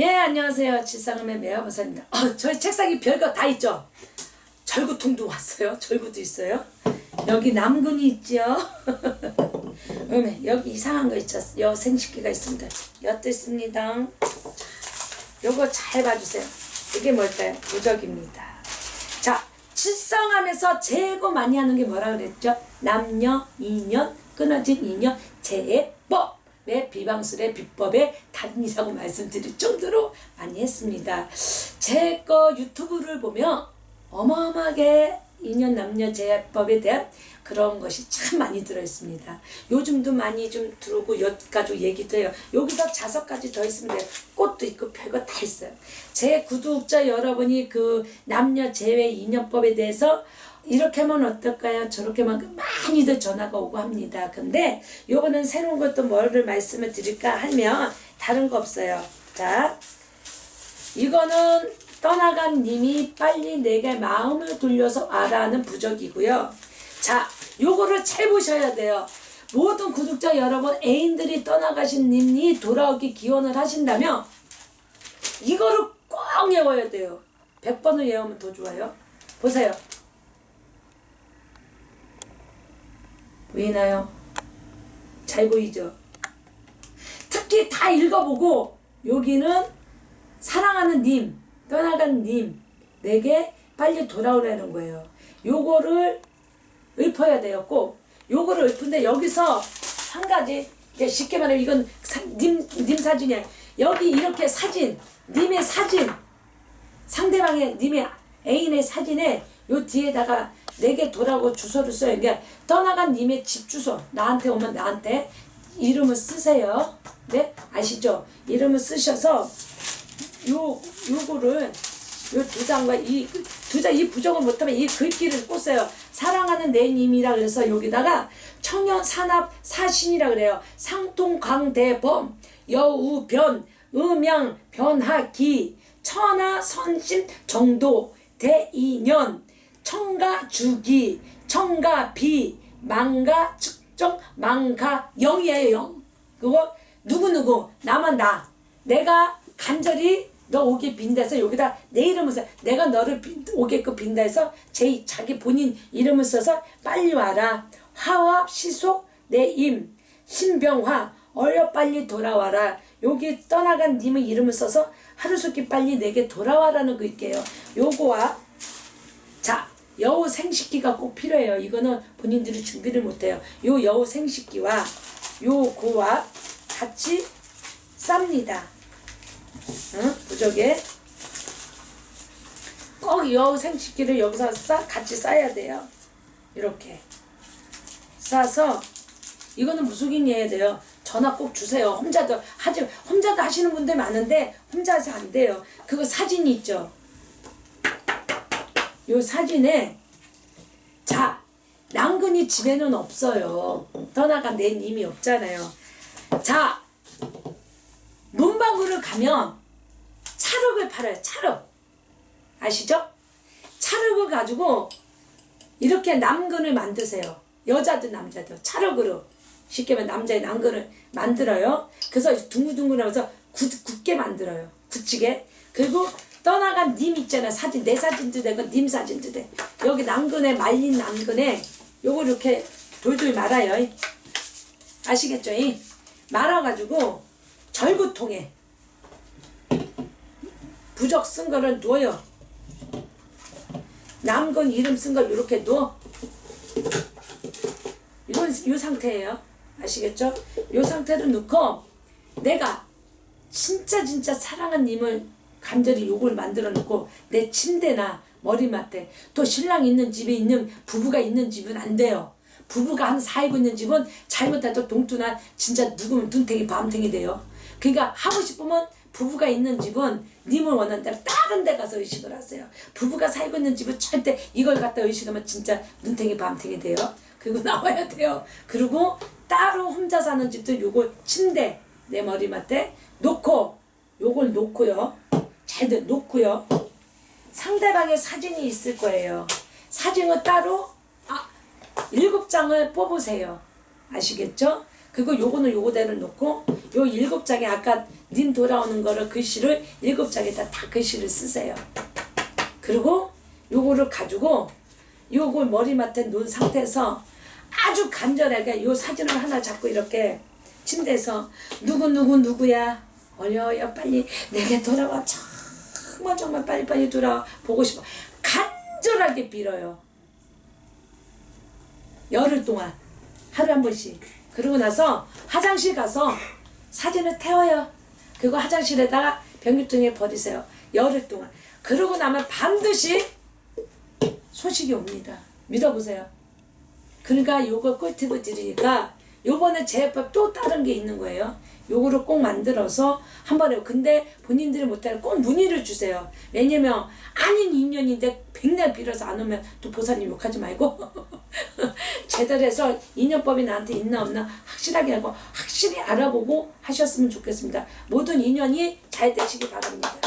예, 안녕하세요. 질상음의 매화버사입니다. 어, 저희 책상에 별거 다 있죠? 절구통도 왔어요. 절구도 있어요. 여기 남근이 있죠? 그러면 여기 이상한 거 있죠? 여 생식기가 있습니다. 엿도 있습니다. 요거 잘 봐주세요. 이게 뭘까요? 무적입니다. 자, 칠성함에서 제일 많이 하는 게 뭐라 그랬죠? 남녀, 인연, 끊어진 인연, 재법. 의 비방술의 비법의 단이라고 말씀드릴 정도로 많이 했습니다. 제 거 유튜브를 보면 어마어마하게 인연 남녀 재법에 대한 그런 것이 참 많이 들어 있습니다. 요즘도 많이 좀 들어오고 여기까지 얘기도 해요. 여기서 자석까지 더 있으면 돼요. 꽃도 있고 별거 다 있어요. 제 구독자 여러분이 그 남녀 재회 인연법에 대해서 이렇게 하면 어떨까요? 저렇게 하면 많이들 전화가 오고 합니다. 근데 요거는 새로운 것도 뭐를 말씀을 드릴까 하면 다른 거 없어요. 자, 이거는 떠나간 님이 빨리 내게 마음을 돌려서 와라는 부적이고요. 자, 요거를 잘 보셔야 돼요. 모든 구독자 여러분, 애인들이 떠나가신 님이 돌아오기 기원을 하신다면 이거를 꼭 외워야 돼요. 100번을 외우면 더 좋아요. 보세요. 보이나요? 잘 보이죠? 특히 다 읽어보고 여기는 사랑하는 님, 떠나간 님, 내게 빨리 돌아오라는 거예요. 요거를 읊어야 돼요, 꼭. 요거를 읊은데 여기서 한 가지, 쉽게 말하면 이건 사, 님, 님 사진이야. 여기 이렇게 사진, 님의 사진, 상대방의 님의 애인의 사진에 요 뒤에다가 내게 돌아오고 주소를 써요. 그러니까 떠나간 님의 집 주소 나한테 오면 나한테 이름을 쓰세요. 네 아시죠? 이름을 쓰셔서 요 요거를 요 두 장과 이 두 장 이 부정을 못하면 이 글귀를 꽂어요. 사랑하는 내 님이라 그래서 여기다가 청년 산업 사신이라 그래요. 상통 광대범 여우변 음양 변하기 천하 선심 정도 대인연 청가 주기 청가 비 망가 측정 망가 영이에요 영. 그거 누구누구? 나만 나. 내가 간절히 너 오게 빈다 해서 여기다 내 이름을 써. 내가 너를 빈, 오게끔 빈다 해서 제 자기 본인 이름을 써서 빨리 와라. 화합 시속 내 임. 신병화 어여 빨리 돌아와라. 여기 떠나간 님의 이름을 써서 하루속히 빨리 내게 돌아와라는 거 있게요. 요거와 자 여우 생식기가 꼭 필요해요 이거는 본인들이 준비를 못해요 요 여우 생식기와 요 고와 같이 쌉니다 응? 부적에 꼭 여우 생식기를 여기서 싸 같이 싸야 돼요 이렇게 싸서 이거는 무속인이어야 돼요. 전화 꼭 주세요. 혼자도 하지 혼자도 하시는 분들 많은데 혼자 해서 안 돼요. 그거 사진이 있죠. 요 사진에 자 남근이 집에는 없어요. 떠나간 내 님이 없잖아요. 자 문방구를 가면 찰흙을 팔아요. 찰흙 아시죠? 찰흙을 가지고 이렇게 남근을 만드세요. 여자든 남자든 찰흙으로 쉽게 말하면 남자의 남근을 만들어요. 그래서 둥글둥글하면서 굳, 굳게 만들어요. 굳히게. 그리고 떠나간 님 있잖아요. 사진 내 사진도 되고 님 사진도 돼. 여기 남근에 말린 남근에 요거 이렇게 돌돌 말아요. 아시겠죠? 말아가지고 절구통에 부적 쓴 거를 넣어요. 남근 이름 쓴 걸 이렇게 넣어. 이건 이 상태예요. 아시겠죠? 이 상태로 넣고 내가 진짜 진짜 사랑한 님을 간절히 요걸 만들어 놓고 내 침대나 머리맡에 또 신랑 있는 집에 있는 부부가 있는 집은 안 돼요. 부부가 한 살고 있는 집은 잘못해도 동투나 진짜 누구면 눈탱이 밤탱이 돼요. 그러니까 하고 싶으면 부부가 있는 집은 님을 원하는 대로 다른 데 가서 의식을 하세요. 부부가 살고 있는 집은 절대 이걸 갖다 의식하면 진짜 눈탱이 밤탱이 돼요. 그리고 나와야 돼요. 그리고 따로 혼자 사는 집도 요거 침대 내 머리맡에 놓고 요걸 놓고요. 잘들 놓고요. 상대방의 사진이 있을 거예요. 사진을 따로 아 일곱 장을 뽑으세요. 아시겠죠? 그리고 요거는 요거대로 놓고 요 일곱 장에 아까 님 돌아오는 거를 글씨를 일곱 장에다 다 글씨를 쓰세요. 그리고 요거를 가지고 요걸 머리맡에 놓은 상태에서 아주 간절하게 요 사진을 하나 잡고 이렇게 침대에서 누구 누구 누구야 어려요 빨리 내게 돌아와 정말 정말 빨리 빨리 돌아와 보고 싶어. 간절하게 빌어요. 열흘 동안 하루 한 번씩. 그러고 나서 화장실 가서 사진을 태워요. 그거 화장실에다가 변기통에 버리세요. 열흘 동안. 그러고 나면 반드시 소식이 옵니다. 믿어보세요. 그러니까 요거 꿀팁을 드리니까 요번에 제법 또 다른 게 있는 거예요. 요거를 꼭 만들어서 한번 해요 근데 본인들이 못하는 꼭 문의를 주세요. 왜냐면 아닌 인연인데 백날 빌어서 안 오면 또 보사님 욕하지 말고 제대로 해서 인연법이 나한테 있나 없나 확실하게 하고 확실히 알아보고 하셨으면 좋겠습니다. 모든 인연이 잘 되시기 바랍니다